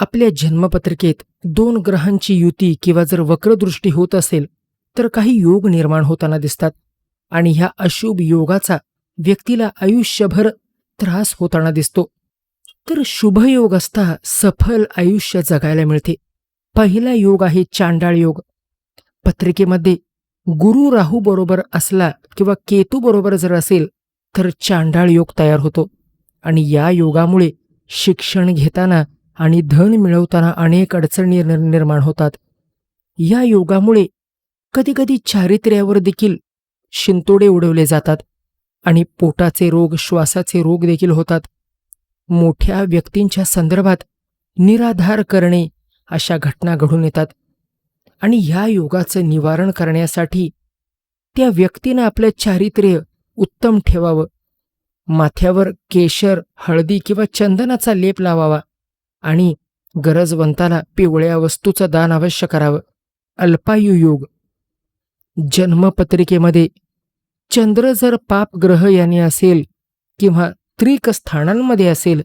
आपल्या जन्मपत्रिकेत दोन ग्रहांची युती किंवा जर वक्रदृष्टी होत असेल तर काही योग निर्माण होताना दिसतात आणि ह्या अशुभ योगाचा व्यक्तीला आयुष्यभर त्रास होताना दिसतो. तर शुभयोग असता सफल आयुष्य जगायला मिळते. पहिला योग आहे चांडाळ योग. पत्रिकेमध्ये गुरु राहू बरोबर असला किंवा केतू बरोबर जर असेल तर चांडाळ योग तयार होतो. आणि या योगामुळे शिक्षण घेताना आणि धन मिळवताना अनेक अडचणी निर्माण होतात. या योगामुळे कधीकधी चारित्र्यावर देखील शिंतोडे उडवले जातात आणि पोटाचे रोग श्वासाचे रोग देखील होतात. मोठ्या व्यक्तींच्या संदर्भात निराधार करणे अशा घटना घडून येतात आणि या योगाचं निवारण करण्यासाठी त्या व्यक्तीनं आपलं चारित्र्य उत्तम ठेवावं. माथ्यावर केशर हळदी किंवा चंदनाचा लेप लावावा. आणि गरजवंताला पिवळ्या वस्तूचं दान अवश्य करावं. अल्पायु योग. जन्मपत्रिकेमध्ये चंद्र जर पापग्रह याने असेल किंवा त्रिक स्थानांमध्ये असेल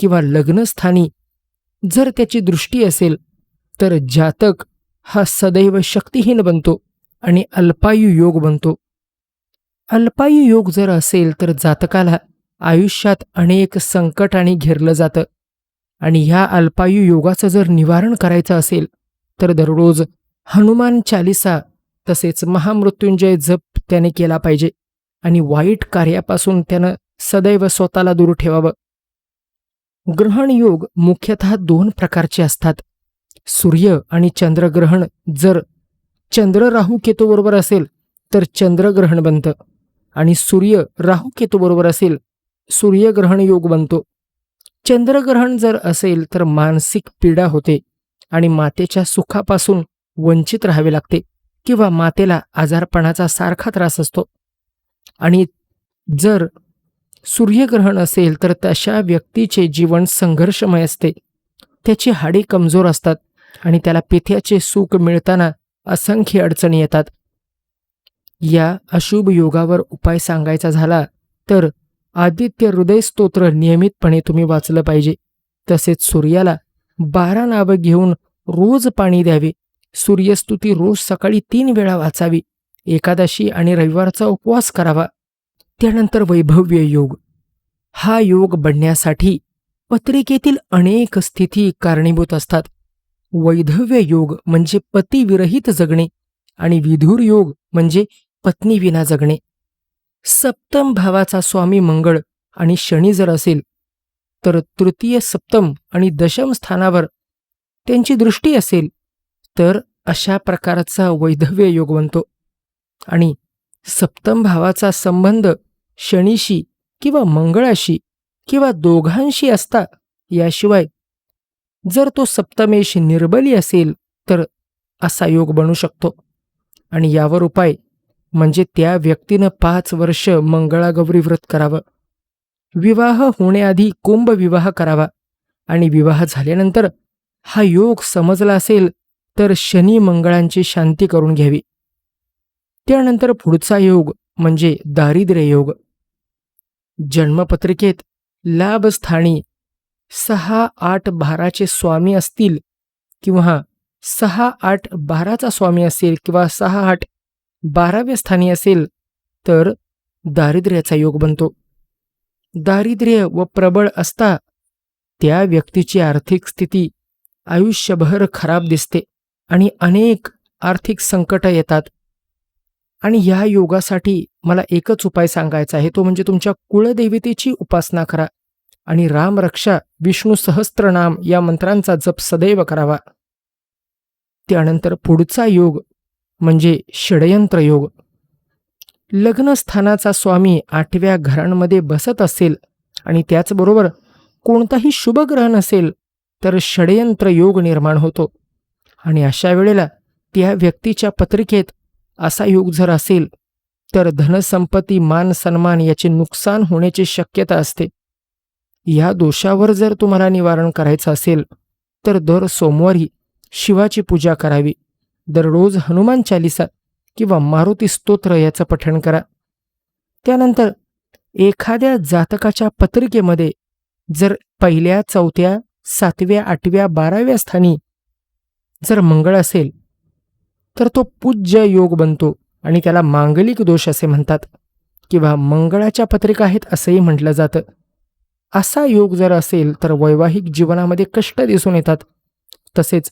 किंवा लग्नस्थानी जर त्याची दृष्टी असेल तर जातक हा सदैव शक्तिहीन बनतो आणि अल्पायु योग बनतो. अल्पायु योग जर असेल तर जातकाला आयुष्यात अनेक संकटाने घेरलं जातं. आणि ह्या अल्पायू योगाचं जर निवारण करायचं असेल तर दररोज हनुमान चालिसा तसेच महामृत्युंजय जप त्याने केला पाहिजे आणि वाईट कार्यापासून त्यानं सदैव स्वतःला दूर ठेवावं. ग्रहण योग मुख्यतः दोन प्रकारचे असतात. सूर्य आणि चंद्रग्रहण जर चंद्र राहू केतूबरोबर असेल तर चंद्रग्रहण बनतं आणि सूर्य राहू केतूबरोबर असेल सूर्यग्रहण योग बनतो. चंद्रग्रहण जर असेल तर मानसिक पीडा होते आणि मातेच्या सुखापासून वंचित राहावे लागते किंवा मातेला आजारपणाचा सारखा त्रास असतो. आणि जर सूर्यग्रहण असेल तर तशा व्यक्तीचे जीवन संघर्षमय असते. त्याची हाडे कमजोर असतात आणि त्याला पिथ्याचे सुख मिळताना असंख्य अडचणी येतात. या अशुभ योगावर उपाय सांगायचा झाला तर आदित्य हृदय स्तोत्र नियमितपणे तुम्ही वाचलं पाहिजे. तसेच सूर्याला बारा नावं घेऊन रोज पाणी द्यावे. सूर्यस्तुती रोज सकाळी तीन वेळा वाचावी. एकादशी आणि रविवारचा उपवास करावा. त्यानंतर वैभव्य योग. हा योग बनण्यासाठी पत्रिकेतील अनेक स्थिती कारणीभूत असतात. वैधव्य योग म्हणजे पतिविरहित जगणे आणि विधुर योग म्हणजे पत्नीविना जगणे. सप्तम भावाचा स्वामी मंगळ आणि शनी जर असेल तर तृतीय सप्तम आणि दशम स्थानावर त्यांची दृष्टी असेल तर अशा प्रकारचा वैधव्य योग बनतो. आणि सप्तम भावाचा संबंध शनीशी किंवा मंगळाशी किंवा दोघांशी असता याशिवाय जर तो सप्तमेश निर्बली असेल तर असा योग बनू शकतो. आणि यावर उपाय म्हणजे त्या व्यक्तीनं पाच वर्ष मंगळागौरी व्रत करावं. विवाह होण्याआधी कुंभ विवाह करावा आणि विवाह झाल्यानंतर हा योग समजला असेल तर शनी मंगळांची शांती करून घ्यावी. त्यानंतर पुढचा योग म्हणजे दारिद्र्य योग. जन्मपत्रिकेत लाभस्थानी सहा आठ बाराचे स्वामी असतील किंवा सहा आठ बाराचा स्वामी असेल किंवा सहा आठ बाराव्या स्थानी असेल तर दारिद्र्याचा योग बनतो. दारिद्र्य व प्रबळ असता त्या व्यक्तीची आर्थिक स्थिती आयुष्यभर खराब दिसते आणि अनेक आर्थिक संकट येतात. आणि या योगासाठी मला एकच उपाय सांगायचा आहे तो म्हणजे तुमच्या कुळदेवतेची उपासना करा आणि रामरक्षा विष्णू सहस्त्रनाम या मंत्रांचा जप सदैव करावा. त्यानंतर पुढचा योग म्हणजे षडयंत्र योग. लग्नस्थानाचा स्वामी आठव्या घरांमध्ये बसत असेल आणि त्याचबरोबर कोणताही शुभग्रह नसेल तर षडयंत्र योग निर्माण होतो. आणि अशा वेळेला त्या व्यक्तीच्या पत्रिकेत असा योग जर असेल तर धनसंपत्ती मान सन्मान याचे नुकसान होण्याची शक्यता असते. या दोषावर जर तुम्हाला निवारण करायचं असेल तर दर सोमवारी शिवाची पूजा करावी. दररोज हनुमान चालिसा किंवा मारुती स्तोत्र याचं पठण करा. त्यानंतर एखाद्या जातकाच्या पत्रिकेमध्ये जर पहिल्या चौथ्या सातव्या आठव्या बाराव्या स्थानी जर मंगळ असेल तर तो पूज्य योग बनतो आणि त्याला मांगलिक दोष असे म्हणतात किंवा मंगळाच्या पत्रिका आहेत असंही म्हटलं जातं. असा योग जर असेल तर वैवाहिक जीवनामध्ये कष्ट दिसून येतात. तसेच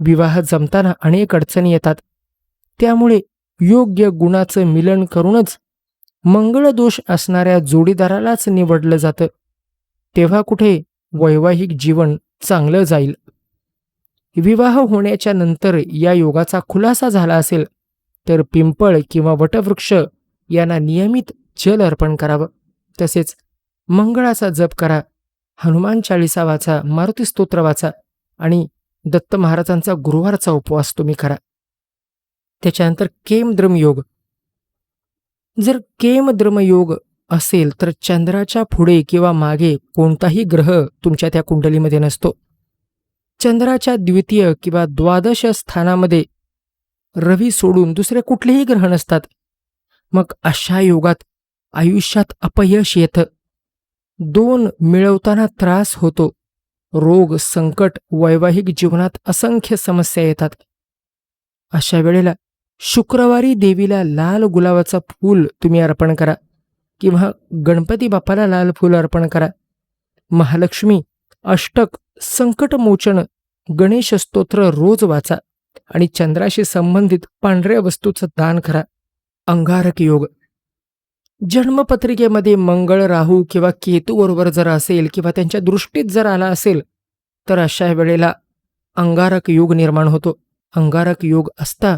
विवाह जमताना अनेक अडचणी येतात. त्यामुळे योग्य गुणाचं मिलन करूनच मंगळ दोष असणाऱ्या जोडीदारालाच निवडलं जातं. तेव्हा कुठे वैवाहिक जीवन चांगलं जाईल? विवाह होण्याच्या नंतर या योगाचा खुलासा झाला असेल तर पिंपळ किंवा वटवृक्ष यांना नियमित जल अर्पण करावं. तसेच मंगळाचा जप करा हनुमान चाळीसा वाचा मारुती स्तोत्र वाचा आणि दत्त महाराजांचा गुरुवारचा उपवास तुम्ही करा. त्याच्यानंतर केम योग जर केम योग असेल तर चंद्राच्या पुढे किंवा मागे कोणताही ग्रह तुमच्या त्या कुंडलीमध्ये नसतो. चंद्राच्या द्वितीय किंवा द्वादश स्थानामध्ये रवी सोडून दुसरे कुठलेही ग्रह नसतात. मग अशा योगात आयुष्यात अपयश येतं. दोन मिळवताना त्रास होतो. रोग संकट वैवाहिक जीवनात असंख्य समस्या येतात. अशा वेळेला शुक्रवारी देवीला लाल गुलाबाचं फूल तुम्ही अर्पण करा किंवा गणपती बाप्पाला लाल फूल अर्पण करा. महालक्ष्मी अष्टक संकटमोचन गणेश स्तोत्र रोज वाचा आणि चंद्राशी संबंधित पांढऱ्या वस्तूचं दान करा. अंगारक योग. जन्मपत्रिकेमध्ये मंगळ राहू किंवा केतूबरोबर जर असेल किंवा त्यांच्या दृष्टीत जर आला असेल तर अशा वेळेला अंगारक योग निर्माण होतो. अंगारक योग असता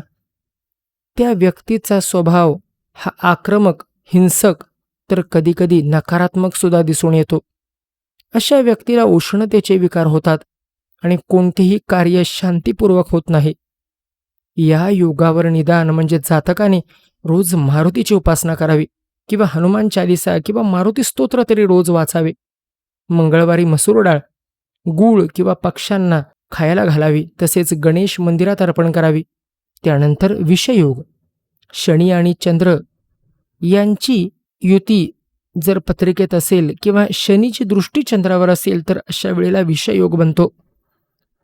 त्या व्यक्तीचा स्वभाव हा आक्रमक हिंसक तर कधीकधी नकारात्मक सुद्धा दिसून येतो. अशा व्यक्तीला उष्णतेचे विकार होतात आणि कोणतेही कार्य शांतीपूर्वक होत नाही. या योगावर निदान म्हणजे जातकाने रोज मारुतीची उपासना करावी. किंवा हनुमान चालिसा किंवा मारुती स्तोत्र तरी रोज वाचावे. मंगळवारी मसूर डाळ गूळ किंवा पक्ष्यांना खायला घालावी तसेच गणेश मंदिरात अर्पण करावी. त्यानंतर विषयोग शनी आणि चंद्र यांची युती जर पत्रिकेत असेल किंवा शनीची दृष्टी चंद्रावर असेल तर अशा वेळेला विषयोग बनतो.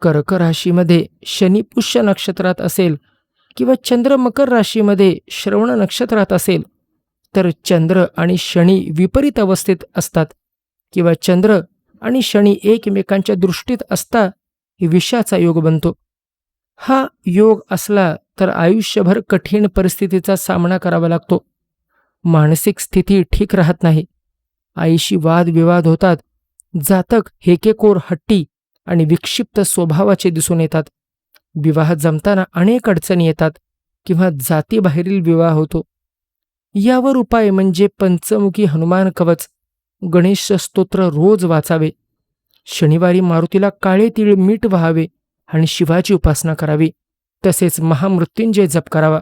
कर्क राशीमध्ये शनी पुष्य नक्षत्रात असेल किंवा चंद्र मकर राशीमध्ये श्रवण नक्षत्रात असेल तर चंद्र आणि शनी विपरीत अवस्थेत असतात किंवा चंद्र आणि शनी एकमेकांच्या दृष्टीत असता विषाचा योग बनतो. हा योग असला तर आयुष्यभर कठीण परिस्थितीचा सामना करावा लागतो. मानसिक स्थिती ठीक राहत नाही. आईशी वादविवाद होतात. जातक हेकेकोर हट्टी आणि विक्षिप्त स्वभावाचे दिसून येतात. विवाह जमताना अनेक अडचणी येतात किंवा जातीबाहेरील विवाह होतो. यावर उपाय म्हणजे पंचमुखी हनुमान कवच गणेश स्तोत्र रोज वाचावे. शनिवारी मारुतीला काळे तीळ मीठ व्हावे आणि शिवाची उपासना करावी. तसेच महामृत्युंजय जप करावा.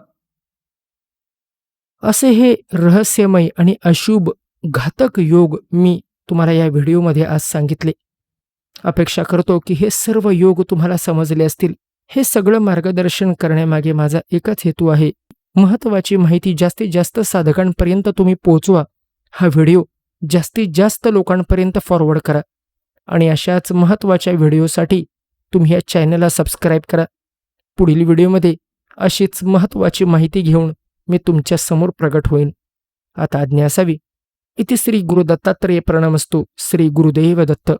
असे हे रहस्यमय आणि अशुभ घातक योग मी तुम्हाला या व्हिडिओमध्ये आज सांगितले. अपेक्षा करतो की हे सर्व योग तुम्हाला समजले असतील. हे सगळं मार्गदर्शन करण्यामागे माझा एकच हेतू आहे. महत्त्वाची माहिती जास्तीत जास्त साधकांपर्यंत तुम्ही पोहोचवा. हा व्हिडिओ जास्तीत जास्त लोकांपर्यंत फॉरवर्ड करा. आणि अशाच महत्त्वाच्या व्हिडिओसाठी तुम्ही या चॅनलला सबस्क्राईब करा. पुढील व्हिडिओमध्ये अशीच महत्त्वाची माहिती घेऊन मी तुमच्यासमोर प्रगट होईन. आता आज्ञा असावी. इथे श्री गुरुदत्तात्रेय प्रणमस्तू. श्री गुरुदेव दत्त.